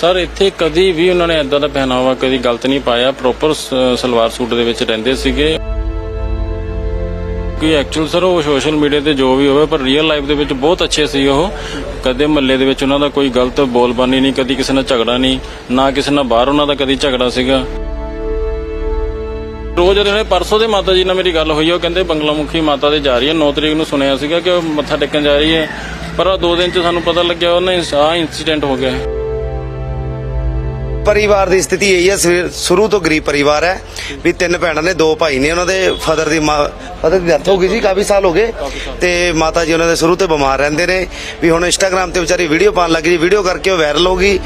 Sir, ਇੱਥੇ ਕਦੀ ਵੀ ਉਹਨਾਂ ਨੇ ਇਦਾਂ ਦਾ ਪਹਿਨਾਵਾ ਕਦੀ ਗਲਤ ਨਹੀਂ ਪਾਇਆ। ਪ੍ਰੋਪਰ ਸਲਵਾਰ ਸੂਟ ਦੇ ਵਿੱਚ ਰਹਿੰਦੇ ਸੀਗੇ। ਕਿ ਐਕਚੁਅਲ ਸਰ, ਉਹ ਸੋਸ਼ਲ ਮੀਡੀਆ ਤੇ ਜੋ ਵੀ ਹੋਵੇ, ਪਰ ਰੀਅਲ ਲਾਈਫ ਦੇ ਵਿੱਚ ਬਹੁਤ ਅੱਛੇ ਸੀ ਉਹ। ਕਦੇ ਮਹੱਲੇ ਦੇ ਵਿੱਚ ਉਹਨਾਂ ਦਾ ਕੋਈ ਗਲਤ ਬੋਲਬਾਨੀ ਨਹੀਂ, ਕਦੀ ਕਿਸੇ ਨਾਲ ਝਗੜਾ ਨਹੀਂ, ਨਾ ਕਿਸੇ ਨਾਲ ਬਾਹਰ ਉਹਨਾਂ ਦਾ ਕਦੀ ਝਗੜਾ ਸੀਗਾ। ਰੋਜ਼ ਉਹਦੇ ਪਰਸੋਂ ਦੇ ਮਾਤਾ ਜੀ ਨਾਲ ਮੇਰੀ ਗੱਲ ਹੋਈ, ਉਹ ਕਹਿੰਦੇ ਬੰਗਲਾਮੁਖੀ ਮਾਤਾ ਦੇ ਜਾ ਰਹੀ ਹੈ। 9 ਤਰੀਕ ਨੂੰ ਸੁਣਿਆ ਸੀਗਾ ਕਿ ਉਹ ਮੱਥਾ ਟੇਕਣ ਜਾ ਰਹੀ ਹੈ। ਪਰ ਉਹ ਦੋ ਦਿਨ ਚ ਸਾਨੂੰ ਪਤਾ ਲੱਗਿਆ, ਉਹਨੇ ਆਹ ਇਨਸੀਡੈਂਟ ਹੋ ਗਿਆ। ਪਰਿਵਾਰ ਦੀ ਸਥਿਤੀ ਇਹੀ ਹੈ ਸ਼ੁਰੂ ਤੋਂ ਗਰੀਬ ਪਰਿਵਾਰ ਹੈ। ਵੀ ਤਿੰਨ ਭੈਣਾਂ ਨੇ ਦੋ ਭਾਈ ਨੇ ਉਹਨਾਂ ਦੇ ਫਾਦਰ ਦੀ ਫਾਦਰ ਦੀ ਡੈਥ ਹੋ ਗਈ ਸੀ ਕਾਫੀ ਸਾਲ ਹੋ ਗਏ। ਤੇ ਮਾਤਾ ਜੀ ਉਹਨਾਂ ਦੇ ਸ਼ੁਰੂ ਤੋਂ ਬਿਮਾਰ ਰਹਿੰਦੇ ਨੇ। ਵੀ ਹੁਣ ਇੰਸਟਾਗ੍ਰam ਤੇ ਵਿਚਾਰੀ ਵੀਡੀਓ ਪਾਉਣ ਲੱਗੀ ਜੀ ਵੀਡੀਓ ਕਰਕੇ ਉਹ ਵਾਇਰਲ ਹੋ ਗਈ।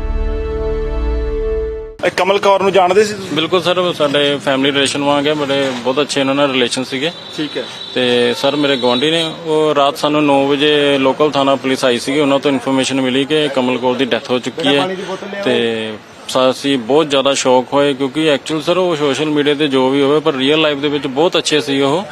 ਇਹ ਕਮਲ ਕੌਰ ਨੂੰ ਜਾਣਦੇ ਸੀ ਤੁਸੀਂ? ਬਿਲਕੁਲ ਸਰ ਸਾਡੇ ਫੈਮਿਲੀ ਰਿਲੇਸ਼ਨ ਵਾਂਗ ਹੈ ਬੜੇ ਬਹੁਤ ਅੱਛੇ ਉਹਨਾਂ ਨਾਲ ਰਿਲੇਸ਼ਨ ਸੀਗੇ। ਠੀਕ ਹੈ। ਤੇ ਸਰ ਮੇਰੇ ਗਵਾਂਢੀ ਨੇ ਉਹ ਰਾਤ ਸਾਨੂੰ 9 ਵਜੇ ਲੋਕਲ ਥਾਣਾ ਪੁਲਿਸ ਆਈ ਸੀਗੀ ਉਹਨਾਂ ਤੋਂ ਇਨਫੋਰਮੇਸ਼ਨ ਮਿਲੀ ਕਿ ਕਮਲ ਕੌਰ ਦੀ ਡੈਥ ਹੋ ਚੁੱਕੀ ਹੈ। ਤੇ ਅਸੀਂ ਬਹੁਤ ਜ਼ਿਆਦਾ ਸ਼ੌਕ ਹੋਏ ਕਿਉਂਕਿ ਐਕਚੁਅਲ ਸਰ ਉਹ ਸੋਸ਼ਲ ਮੀਡੀਆ ਤੇ ਜੋ ਵੀ ਹੋਵੇ, ਪਰ ਰੀਅਲ ਲਾਈਫ ਦੇ ਵਿੱਚ ਬਹੁਤ ਅੱਛੇ ਸੀ ਉਹ।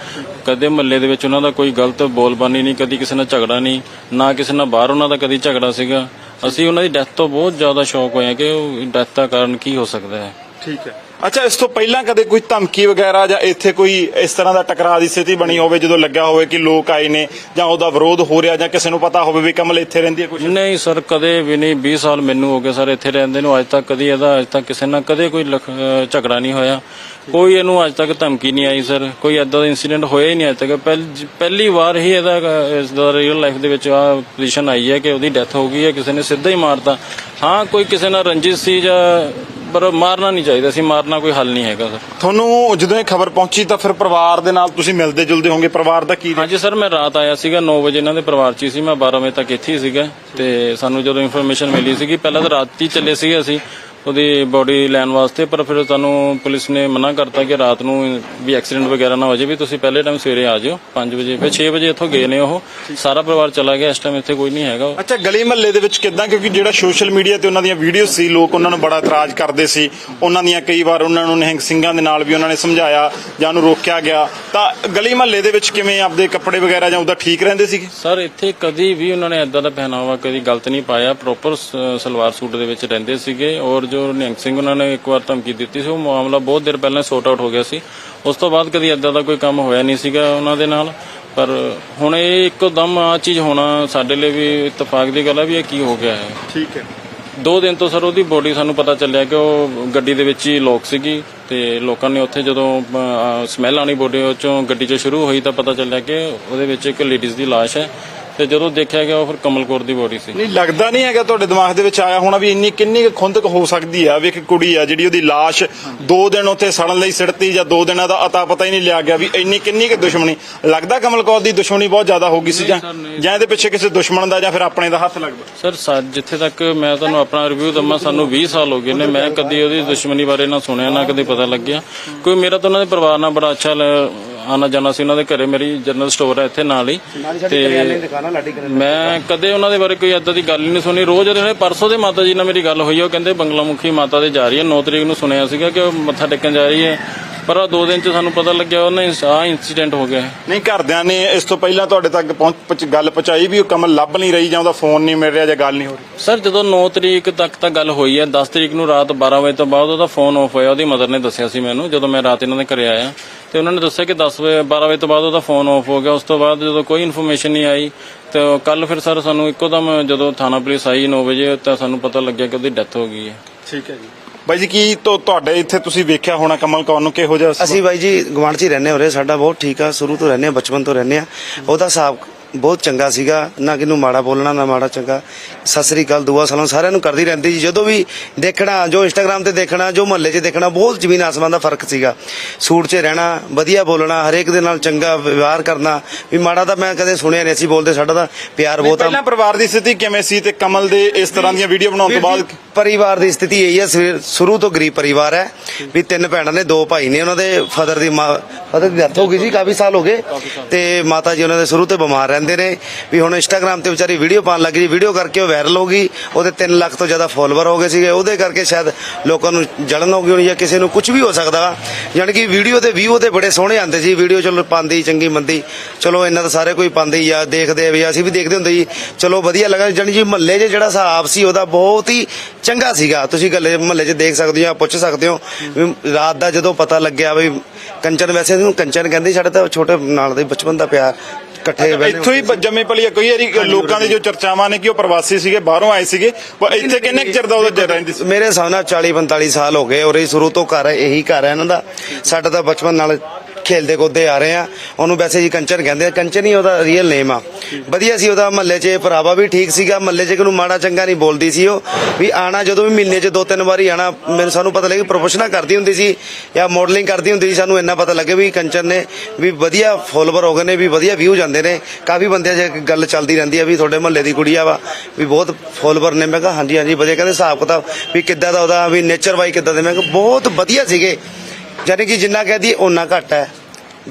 ਕਦੇ ਮਹੱਲੇ ਦੇ ਵਿੱਚ ਉਹਨਾਂ ਦਾ ਕੋਈ ਗਲਤ ਬੋਲਬਾਨੀ ਨਹੀਂ, ਕਦੀ ਕਿਸੇ ਨਾਲ ਝਗੜਾ ਨਹੀਂ, ਨਾ ਕਿਸੇ ਨਾਲ ਬਾਹਰ ਉਹਨਾਂ ਦਾ ਕਦੀ ਝਗੜਾ ਸੀਗਾ। ਅਸੀਂ ਉਹਨਾਂ ਦੀ ਡੈਥ ਤੋਂ ਬਹੁਤ ਜ਼ਿਆਦਾ ਸ਼ੌਕ ਹੋਏ ਕਿ ਡੈਥ ਦਾ ਕਾਰਨ ਕੀ ਹੋ ਸਕਦਾ ਹੈ। ਠੀਕ ਹੈ। ਅੱਛਾ ਇਸ ਤੋਂ ਪਹਿਲਾਂ ਕਦੇ ਕੋਈ ਧਮਕੀ ਵਗੈਰਾ ਜਾਂ ਇੱਥੇ ਕੋਈ ਇਸ ਤਰ੍ਹਾਂ ਦਾ ਟਕਰਾਅ ਦੀ ਸਥਿਤੀ ਬਣੀ ਹੋਵੇ ਜਦੋਂ ਲੱਗਿਆ ਹੋਵੇ ਕਿ ਲੋਕ ਆਏ ਨੇ ਜਾਂ ਉਹਦਾ ਵਿਰੋਧ ਹੋ ਰਿਹਾ ਜਾਂ ਕਿਸੇ ਨੂੰ ਪਤਾ ਹੋਵੇ ਵੀ ਕਮਲ ਇੱਥੇ ਰਹਿੰਦੀ ਹੈ ਕੁਝ ਨਹੀਂ ਸਰ ਕਦੇ ਵੀ ਨਹੀਂ। 20 ਸਾਲ ਮੈਨੂੰ ਹੋ ਗਏ ਸਰ ਇੱਥੇ ਰਹਿੰਦੇ ਨੂੰ। ਅੱਜ ਤੱਕ ਕਦੀ ਇਹਦਾ ਅੱਜ ਤੱਕ ਕਿਸੇ ਨਾਲ ਕਦੇ ਕੋਈ ਲਖ- ਅਹ ਝਗੜਾ ਨਹੀਂ ਹੋਇਆ। ਕੋਈ ਇਹਨੂੰ ਅੱਜ ਤੱਕ ਧਮਕੀ ਨਹੀਂ ਆਈ ਸਰ। ਕੋਈ ਐਦਾਂ ਦਾ ਇਨਸੀਡੈਂਟ ਹੋਇਆ ਹੀ ਨਹੀਂ ਅੱਜ ਤੱਕ। ਪਹਿਲ- ਪਹਿਲੀ ਵਾਰ ਹੀ ਇਹਦਾ ਅਹ, ਇਸ ਦਾ ਰੀਅਲ ਲਾਈਫ ਦੇ ਵਿੱਚ ਆ ਪੋਜੀਸ਼ਨ ਆਈ ਹੈ ਕਿ ਉਹਦੀ ਡੈਥ ਹੋ ਗਈ ਹੈ ਕਿਸੇ ਨੇ ਸਿੱਧਾ ਹੀ ਮਾਰਤਾ। ਹਾਂ ਕੋਈ ਕਿਸੇ ਨਾਲ ਰੰਜਿਸ਼ ਸੀ ਜਾਂ ਪਰ ਮਾਰਨਾ ਨਹੀਂ ਚਾਹੀਦਾ ਸੀ ਮਾਰਨਾ ਕੋਈ ਹੱਲ ਨਹੀਂ ਹੈਗਾ ਸਰ। ਤੁਹਾਨੂੰ ਜਦੋਂ ਇਹ ਖਬਰ ਪਹੁੰਚੀ ਤਾਂ ਫਿਰ ਪਰਿਵਾਰ ਦੇ ਨਾਲ ਤੁਸੀਂ ਮਿਲਦੇ ਜੁਲਦੇ ਹੋਵੋਗੇ ਪਰਿਵਾਰ ਦਾ ਕੀ ਹਾਂਜੀ ਸਰ ਮੈਂ ਰਾਤ ਆਇਆ ਸੀਗਾ 9 ਵਜੇ ਇਹਨਾਂ ਦੇ ਪਰਿਵਾਰ 'ਚ ਹੀ ਸੀ ਮੈਂ 12 ਵਜੇ ਤੱਕ ਇੱਥੇ ਹੀ ਸੀਗਾ। ਤੇ ਸਾਨੂੰ ਜਦੋਂ ਇਨਫੋਰਮੇਸ਼ਨ ਮਿਲੀ ਸੀਗੀ ਪਹਿਲਾਂ ਤਾਂ ਰਾਤ ਹੀ ਚੱਲੇ ਸੀਗੇ ਅਸੀਂ। ਉਹਦੀ ਬੋਡੀ ਲੈਣ ਵਾਸਤੇ ਪਰ ਫਿਰ ਸਾਨੂੰ ਪੁਲਿਸ ਨੇ ਮਨਾ ਕਰਤਾ ਕਿ ਰਾਤ ਨੂੰ ਵੀ ਐਕਸੀਡੈਂਟ ਵਗੈਰਾ ਨਾ ਹੋ ਜਾਵੇ ਵੀ ਤੁਸੀਂ ਪਹਿਲੇ ਟਾਈਮ ਸਵੇਰੇ ਆ ਜਾਓ 5 ਵਜੇ ਫਿਰ 6 ਵਜੇ ਇੱਥੋਂ ਗਏ ਨੇ ਉਹ। ਸਾਰਾ ਪਰਿਵਾਰ ਚਲਾ ਗਿਆ ਇਸ ਟਾਈਮ ਇੱਥੇ ਕੋਈ ਨਹੀਂ ਹੈਗਾ। ਅੱਛਾ ਗਲੀ ਮਹੱਲੇ ਦੇ ਵਿੱਚ ਕਿਦਾਂ? ਕਿਉਂਕਿ ਜਿਹੜਾ ਸੋਸ਼ਲ ਮੀਡੀਆ ਤੇ ਉਹਨਾਂ ਦੀਆਂ ਵੀਡੀਓ ਸੀ ਲੋਕ ਉਹਨਾਂ ਨੂੰ ਬੜਾ ਇਤਰਾਜ਼ ਕਰਦੇ ਸੀ। ਉਹਨਾਂ ਦੀਆਂ ਕਈ ਵਾਰ ਉਹਨਾਂ ਨੂੰ ਨਿਹੰਗ ਸਿੰਘਾਂ ਦੇ ਨਾਲ ਵੀ ਉਹਨਾਂ ਨੇ ਸਮਝਾਇਆ ਜਾਂ ਉਹਨੂੰ ਰੋਕਿਆ ਗਿਆ। ਤਾਂ ਗਲੀ ਮਹੱਲੇ ਦੇ ਵਿੱਚ ਕਿਵੇਂ ਆਪਦੇ ਕੱਪੜੇ ਵਗੈਰਾ ਜਾਂ ਉਹਦਾ ਠੀਕ ਰਹਿੰਦੇ ਸੀਗੇ? ਸਰ ਇੱਥੇ ਕਦੀ ਵੀ ਉਹਨਾਂ ਨੇ ਇਦਾਂ ਦਾ ਪਹਿਨਾਵਾ ਕਦੀ ਗਲਤ ਨਹੀਂ ਪਾਇਆ। ਪ੍ਰੋਪਰ ਸਲਵਾਰ ਸੂਟ ਦੇ ਵਿੱਚ ਰਹਿੰਦੇ ਸੀਗੇ ਔਰ ਜੋ ਨਿਹੰਗ ਸਿੰਘ ਉਹਨਾਂ ਨੇ ਇੱਕ ਵਾਰ ਧਮਕੀ ਦਿੱਤੀ ਸੀ ਉਹ ਮਾਮਲਾ ਬਹੁਤ ਦੇਰ ਪਹਿਲਾਂ ਸੌਟ ਆਊਟ ਹੋ ਗਿਆ ਸੀ। ਉਸ ਤੋਂ ਬਾਅਦ ਕਦੀ ਇਦਾਂ ਦਾ ਕੋਈ ਕੰਮ ਹੋਇਆ ਨਹੀਂ ਸੀਗਾ ਉਹਨਾਂ ਦੇ ਨਾਲ। ਪਰ ਹੁਣ ਇਹ ਇੱਕਦਮ ਆ ਚੀਜ਼ ਹੋਣਾ ਸਾਡੇ ਲਈ ਵੀ ਇਤਫਾਕ ਦੀ ਗੱਲ ਹੈ ਵੀ ਇਹ ਕੀ ਹੋ ਗਿਆ ਹੈ। ਠੀਕ ਹੈ। ਦੋ ਦਿਨ ਤੋਂ ਸਰ ਉਹਦੀ ਬੋਡੀ ਸਾਨੂੰ ਪਤਾ ਚੱਲਿਆ ਕਿ ਉਹ ਗੱਡੀ ਦੇ ਵਿੱਚ ਹੀ ਲੋਕ ਸੀਗੀ ਤੇ ਲੋਕਾਂ ਨੇ ਉੱਥੇ ਜਦੋਂ ਸਮੈਲ ਆਣੀ ਬੋਡੀ ਚੋਂ ਗੱਡੀ 'ਚੋਂ ਸ਼ੁਰੂ ਹੋਈ ਤਾਂ ਪਤਾ ਚੱਲਿਆ ਕਿ ਉਹਦੇ ਵਿੱਚ ਇੱਕ ਲੇਡੀਜ਼ ਦੀ ਲਾਸ਼ ਹੈ। ਤੇ ਜਦੋਂ ਦੇਖਿਆ ਗਿਆ ਉਹ ਫਿਰ ਕਮਲ ਕੌਰ ਦੀ ਬੋਡੀ ਸੀ। ਨਹੀਂ ਲੱਗਦਾ ਨਹੀਂ ਹੈਗਾ ਤੁਹਾਡੇ ਦਿਮਾਗ ਦੇ ਵਿੱਚ ਆਇਆ ਹੋਣਾ ਵੀ ਇੰਨੀ ਕਿੰਨੀ ਕੁ ਖੁੰਦਕ ਹੋ ਸਕਦੀ ਆ ਵੀ ਇੱਕ ਕੁੜੀ ਆ ਜਿਹੜੀ ਉਹਦੀ ਲਾਸ਼ ਦੋ ਦਿਨ ਉੱਥੇ ਸੜਨ ਲਈ ਸਿੜਤੀ ਜਾਂ ਦੋ ਦਿਨਾਂ ਦਾ ਅਤਾ ਪਤਾ ਹੀ ਨਹੀਂ ਲਿਆ ਗਿਆ ਵੀ ਇੰਨੀ ਕਿੰਨੀ ਕੁ ਦੁਸ਼ਮਣੀ। ਲੱਗਦਾ ਕਮਲ ਕੌਰ ਦੀ ਦੁਸ਼ਮਣੀ ਬਹੁਤ ਜ਼ਿਆਦਾ ਹੋ ਗਈ ਸੀ ਜਾਂ। ਜਾਂ ਇਹਦੇ ਪਿੱਛੇ ਕਿਸੇ ਦੁਸ਼ਮਣ ਦਾ ਜਾਂ ਫਿਰ ਆਪਣੇ ਦਾ ਹੱਥ ਲੱਗਦਾ? ਸਰ ਸਾ- ਜਿੱਥੇ ਤੱਕ ਮੈਂ ਤੁਹਾਨੂੰ ਆਪਣਾ ਰਿਵਿਊ ਦਵਾਂ ਸਾਨੂੰ 20 ਸਾਲ ਹੋ ਗਏ ਨੇ। ਮੈਂ ਕਦੀ ਉਹਦੀ ਦੁਸ਼ਮਣੀ ਬਾਰੇ ਨਾ ਸੁਣਿਆ ਨਾ ਕਦੇ ਪਤਾ ਲੱਗਿਆ। ਕੋਈ ਮੇਰਾ ਤਾਂ ਉਹਨਾਂ ਦੇ ਪਰਿਵਾਰ ਨਾਲ ਬੜਾ ਅੱਛਾ ਆਣਾ ਜਾਣਾ ਸੀ ਉਹਨਾਂ ਦੇ ਘਰੇ ਮੇਰੀ ਜਨਰਲ ਸਟੋਰ ਹੈ ਇੱਥੇ ਨਾਲ ਹੀ। ਦੁਕਾਨਾਂ ਲਾਡੀ ਮੈਂ ਕਦੇ ਉਹਨਾਂ ਦੇ ਬਾਰੇ ਕੋਈ ਏਦਾਂ ਦੀ ਗੱਲ ਹੀ ਨਹੀਂ ਸੁਣੀ। ਰੋਜ਼ ਉਹਦੇ ਪਰਸੋਂ ਦੇ ਮਾਤਾ ਜੀ ਨਾਲ ਮੇਰੀ ਗੱਲ ਹੋਈ ਉਹ ਕਹਿੰਦੇ ਬੰਗਲਾਮੁਖੀ ਮਾਤਾ ਦੇ ਜਾ ਰਹੀ ਹੈ। 9 ਤਰੀਕ ਨੂੰ ਸੁਣਿਆ ਸੀਗਾ ਕਿ ਉਹ ਮੱਥਾ ਟੇਕਣ ਜਾ ਰਹੀ ਹੈ। ਪਰ ਉਹ ਦੋ ਦਿਨ ਚ ਸਾਨੂੰ ਪਤਾ ਲੱਗਿਆ ਉਹਨੇ ਆਹ ਇਨਸੀਡੈਂਟ ਹੋ ਗਿਆ। ਹੈ ਨਹੀਂ ਘਰਦਿਆਂ ਨੇ ਇਸ ਤੋਂ ਪਹਿਲਾਂ ਤੁਹਾਡੇ ਤੱਕ ਪਹੁੰਚ ਪਹੁੰਚ- ਗੱਲ ਪਹੁੰਚਾਈ ਵੀ ਉਹ ਕਮਲ ਲੱਭ ਨਹੀਂ ਰਹੀ ਜਾਂ ਉਹਦਾ ਫੋਨ ਨਹੀਂ ਮਿਲ ਰਿਹਾ ਜਾਂ ਗੱਲ ਨਹੀਂ ਹੋ ਰਹੀ? ਸਰ ਜਦੋਂ 9 ਤਰੀਕ ਤੱਕ ਤਾਂ ਗੱਲ ਹੋਈ ਹੈ। 10 ਤਰੀਕ ਨੂੰ ਰਾਤ 12 ਵਜੇ ਤੋਂ ਬਾਅਦ ਉਹਦਾ ਫੋਨ ਆਫ ਹੋਇਆ। ਉਹਦੀ ਮਦਰ ਨੇ ਦੱਸਿਆ ਸੀ ਮੈਨੂੰ ਜਦੋਂ ਮੈਂ ਰਾਤ ਇਹਨਾਂ ਦੇ ਘਰੇ ਆਇਆ। ਤੇ ਉਹਨਾਂ ਨੇ ਦੱਸਿਆ ਕਿ 10 ਵਜੇ 12 ਵਜੇ ਤੋਂ ਬਾਅਦ ਉਹਦਾ ਫੋਨ ਆਫ ਹੋ ਗਿਆ। ਉਸ ਤੋਂ ਬਾਅਦ ਜਦੋਂ ਕੋਈ ਇਨਫੋਰਮੇਸ਼ਨ ਨਹੀਂ ਆਈ ਤੇ ਕੱਲ ਫਿਰ ਸਰ ਸਾਨੂੰ ਇੱਕੋ ਦਮ ਜਦੋਂ ਥਾਣਾ ਪੁਲਿਸ ਆਈ 9 ਵਜੇ ਤਾਂ ਸਾਨੂੰ ਪਤਾ ਲੱਗਿਆ ਕਿ ਉਹਦੀ ਡੈਥ ਹੋ ਗਈ ਹੈ। ਠੀਕ ਹੈ ਜੀ। ਬਾਈ ਜੀ ਕੀ ਤੋ ਤੁਹਾਡੇ ਇੱਥੇ ਤੁਸੀਂ ਵੇਖਿਆ ਹੋਣਾ ਕਮਲ ਕੌਰ ਨੂੰ ਕਿਹੋ ਜਿਹਾ ਅਸੀਂ ਬਾਈ ਜੀ ਗਵਾਂਢ 'ਚ ਹੀ ਰਹਿੰਦੇ ਹੋਰੇ ਸਾਡਾ ਬਹੁਤ ਠੀਕ ਆ ਸ਼ੁਰੂ ਤੋਂ ਰਹਿੰਦੇ ਆ ਬਚਪਨ ਤੋਂ ਰਹਿੰਦੇ ਆ। ਉਹਦਾ ਹਿਸਾਬ ਬਹੁਤ ਚੰਗਾ ਸੀਗਾ। ਨਾ ਕਿਨੂੰ ਮਾੜਾ ਬੋਲਣਾ ਨਾ ਮਾੜਾ ਚੰਗਾ। ਸਤਿ ਸ੍ਰੀ ਅਕਾਲ ਦੁਆ ਸਲਾਮ ਸਾਰਿਆਂ ਨੂੰ ਕਰਦੀ ਰਹਿੰਦੀ ਜੀ ਜਦੋਂ ਵੀ ਦੇਖਣਾ ਜੋ ਇੰਸਟਾਗ੍ਰam ਤੇ ਦੇਖਣਾ ਜੋ ਮਹੱਲੇ 'ਚ ਦੇਖਣਾ ਬਹੁਤ ਜ਼ਮੀਨ ਆਸਮਾਨ ਦਾ ਫ਼ਰਕ ਸੀਗਾ। ਸੂਟ 'ਚ ਰਹਿਣਾ ਵਧੀਆ ਬੋਲਣਾ ਹਰੇਕ ਦੇ ਨਾਲ ਚੰਗਾ ਵਿਵਹਾਰ ਕਰਨਾ। ਵੀ ਮਾੜਾ ਤਾਂ ਮੈਂ ਕਦੇ ਸੁਣਿਆ ਨਹੀਂ ਅਸੀਂ ਬੋਲਦੇ ਸਾਡਾ ਤਾਂ ਪਿਆਰ ਬਹੁਤ ਪਹਿਲਾਂ ਪਰਿਵਾਰ ਦੀ ਸਥਿਤੀ ਕਿਵੇਂ ਸੀ ਤੇ ਕਮਲ ਦੇ ਇਸ ਤਰ੍ਹਾਂ ਦੀਆਂ ਵੀਡੀਓ ਬਣਾਉਣ ਤੋਂ ਬਾਅਦ? ਪਰਿਵਾਰ ਦੀ ਸਥਿਤੀ ਇਹੀ ਹੈ ਸ਼ੁਰੂ ਤੋਂ ਗਰੀਬ ਪਰਿਵਾਰ ਹੈ। ਵੀ ਤਿੰਨ ਭੈਣਾਂ ਨੇ ਦੋ ਭਾਈ ਨੇ ਉਹਨਾਂ ਦੇ ਫਾਦਰ ਦੀ ਫਾਦਰ ਦੀ ਡੈਥ ਹੋ ਗਈ ਸੀ ਕਾਫੀ ਸਾਲ ਹੋ ਗਏ। ਤੇ ਮਾਤਾ ਜੀ ਉਹਨਾਂ ਦੇ ਸ਼ੁਰੂ ਤੋਂ ਬਿਮਾਰ ਰਹਿੰਦੇ ਰਹਿੰਦੇ ਨੇ ਵੀ ਹੁਣ ਇੰਸਟਾਗ੍ਰam ਤੇ ਵਿਚਾਰੀ ਵੀਡੀਓ ਪਾਉਣ ਲੱਗੀ ਜੀ ਵੀਡੀਓ ਕਰਕੇ ਉਹ ਵਾਇਰਲ ਹੋ ਗਈ, ਉਹਦੇ 3 ਲੱਖ ਤੋਂ ਜ਼ਿਆਦਾ ਫਾਲੋਅਰ ਹੋ ਗਏ ਸੀਗੇ, ਉਹਦੇ ਕਰਕੇ ਸ਼ਾਇਦ ਲੋਕਾਂ ਨੂੰ ਜਲਨ ਹੋ ਗਈ ਹੋਣੀ ਜਾਂ ਕਿਸੇ ਨੂੰ ਕੁਝ ਵੀ ਹੋ ਸਕਦਾ ਵਾ। ਯਾਨੀ ਕਿ ਵੀਡੀਓ ਤੇ ਵਿਊ ਤੇ ਬੜੇ ਸੋਹਣੇ ਆਉਂਦੇ ਸੀ ਵੀਡੀਓ ਚਲੋ ਪਾਉਂਦੀ, ਚੰਗੀ ਮੰਦੀ, ਚਲੋ ਇਹਨਾਂ ਤਾਂ ਸਾਰੇ ਕੋਈ ਪਾਉਂਦੇ ਹੀ ਆ, ਦੇਖਦੇ ਵੀ ਅਸੀਂ ਵੀ ਦੇਖਦੇ ਹੁੰਦੇ ਜੀ ਚਲੋ ਵਧੀਆ ਲੱਗਾ ਜਾਣੀ ਜੀ ਮਹੱਲੇ 'ਚ ਜਿਹੜਾ ਹਿਸਾਬ ਸੀ ਉਹਦਾ ਬਹੁਤ ਹੀ ਚੰਗਾ ਸੀਗਾ। ਤੁਸੀਂ ਗੱਲੇ ਮਹੱਲੇ 'ਚ ਦੇਖ ਸਕਦੇ ਹੋ ਜਾਂ ਪੁੱਛ ਸਕਦੇ ਹੋ ਵੀ ਰਾਤ ਦਾ ਜਦੋਂ ਪਤਾ ਲੱਗਿਆ ਵੀ ਕੰਚਨ, ਵੈਸੇ ਇਹਨੂੰ ਕੰਚਨ ਕਹਿੰਦੇ ਸਾਡੇ ਤਾਂ ਛੋਟੇ ਨਾਲ ਦੇ ਬਚਪਨ ਦਾ ਪਿਆਰ। ਇਕੱਠੇ ਬਹਿੰਦੇ ਇੱਥੋਂ ਹੀ ਜੰਮੇ ਪਲੀ ਆ। ਕਈ ਵਾਰੀ ਲੋਕਾਂ ਦੀ ਜੋ ਚਰਚਾਵਾਂ ਨੇ ਕਿ ਉਹ ਪ੍ਰਵਾਸੀ ਸੀਗੇ ਬਾਹਰੋਂ ਆਏ ਸੀਗੇ ਪਰ ਇੱਥੇ ਕਿੰਨੇ ਚਿਰ ਦਾ ਉਹਦਾ ਰਹਿੰਦੀ ਸੀ? ਮੇਰੇ ਹਿਸਾਬ ਨਾਲ 40 45 ਸਾਲ ਹੋ ਗਏ ਔਰ ਇਹ ਸ਼ੁਰੂ ਤੋਂ ਘਰ ਇਹੀ ਘਰ ਹੈ ਇਹਨਾਂ ਦਾ। ਸਾਡਾ ਤਾਂ ਬਚਪਨ ਨਾਲ ਖੇਲਦੇ ਕੁੱਦਦੇ ਆ ਰਹੇ ਆ। ਉਹਨੂੰ ਵੈਸੇ ਜੀ ਕੰਚਨ ਕਹਿੰਦੇ ਆ। ਕੰਚਨ ਹੀ ਉਹਦਾ ਰੀਅਲ ਨੇਮ ਆ। ਵਧੀਆ ਸੀ ਉਹਦਾ ਮਹੱਲੇ 'ਚ, ਭਰਾਵਾ ਵੀ ਠੀਕ ਸੀਗਾ। ਮਹੱਲੇ 'ਚ ਕਿਨੂੰ ਮਾੜਾ ਚੰਗਾ ਨਹੀਂ ਬੋਲਦੀ ਸੀ ਉਹ। ਵੀ ਆਣਾ ਜਦੋਂ ਵੀ ਮਹੀਨੇ 'ਚ ਦੋ ਤਿੰਨ ਵਾਰੀ ਆਣਾ, ਮੈਨੂੰ ਸਾਨੂੰ ਪਤਾ ਲੱਗੇ ਪ੍ਰੋਫੈਸ਼ਨਲ ਕਰਦੀ ਹੁੰਦੀ ਸੀ ਜਾਂ ਮਾਡਲਿੰਗ ਕਰਦੀ ਹੁੰਦੀ ਸੀ, ਸਾਨੂੰ ਇੰਨਾ ਪਤਾ ਲੱਗੇ ਵੀ ਕੰਚਨ ਨੇ ਵੀ ਵਧੀਆ ਫੋਲੋਵਰ ਹੋ ਗਏ ਨੇ, ਵੀ ਵਧੀਆ ਵਿਊ ਜਾਂਦੇ ਨੇ। ਕਾਫੀ ਬੰਦਿਆਂ 'ਚ ਗੱਲ ਚੱਲਦੀ ਰਹਿੰਦੀ ਆ ਵੀ ਤੁਹਾਡੇ ਮਹੱਲੇ ਦੀ ਕੁੜੀ ਆ ਵਾ, ਵੀ ਬਹੁਤ ਫੋਲੋਵਰ ਨੇ। ਮੈਂ ਕਿਹਾ ਹਾਂਜੀ ਹਾਂਜੀ, ਵਧੀਆ। ਕਹਿੰਦੇ ਹਿਸਾਬ ਕਿਤਾਬ ਵੀ ਕਿੱਦਾਂ ਦਾ ਉਹਦਾ, ਵੀ ਨੇਚਰ ਵਾਈ ਕਿੱਦਾਂ ਦੇ। ਮੈਂ ਕਿਹਾ ਬਹੁਤ ਵਧੀਆ ਸੀਗੇ। ਯਾਨੀ ਕਿ ਜਿੰਨਾ ਕਹਦੀ ਓਨਾ ਘੱਟ ਹੈ।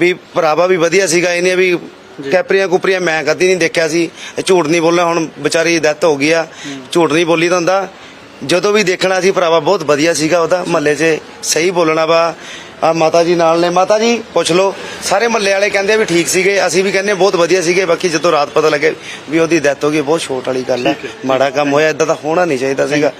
ਵੀ ਭਰਾਵਾ ਵੀ ਵਧੀਆ ਸੀਗਾ ਇਹਨੇ ਵੀ ਕੈਪਰੀਆਂ ਕੁਪਰੀਆਂ ਮੈਂ ਕਦੀ ਨਹੀਂ ਦੇਖਿਆ ਸੀ। ਝੂਠ ਨਹੀਂ ਬੋਲਣਾ ਹੁਣ ਵਿਚਾਰੀ ਡੈਥ ਹੋ ਗਈ ਆ। ਝੂਠ ਨਹੀਂ ਬੋਲੀ ਤਾਂ ਹੁੰਦਾ। ਜਦੋਂ ਵੀ ਦੇਖਣਾ ਸੀ ਭਰਾਵਾ ਬਹੁਤ ਵਧੀਆ ਸੀਗਾ ਉਹਦਾ ਮਹੱਲੇ 'ਚ ਸਹੀ ਬੋਲਣਾ ਵਾ। ਆ ਮਾਤਾ ਜੀ ਨਾਲ ਨੇ। ਮਾਤਾ ਜੀ ਪੁੱਛ ਲਓ ਸਾਰੇ ਮਹੱਲੇ ਵਾਲੇ ਕਹਿੰਦੇ ਵੀ ਠੀਕ ਸੀਗੇ ਅਸੀਂ ਵੀ ਕਹਿੰਦੇ ਬਹੁਤ ਵਧੀਆ ਸੀਗੇ ਬਾਕੀ ਜਦੋਂ ਰਾਤ ਪਤਾ ਲੱਗੇ ਵੀ ਉਹਦੀ ਡੈਥ ਹੋ ਗਈ ਬਹੁਤ ਛੋਟ ਵਾਲੀ ਗੱਲ ਹੈ। ਮਾੜਾ ਕੰਮ ਹੋਇਆ ਇਦਾਂ ਤਾਂ ਹੋਣਾ ਨਹੀਂ ਚਾਹੀਦਾ ਸੀਗਾ।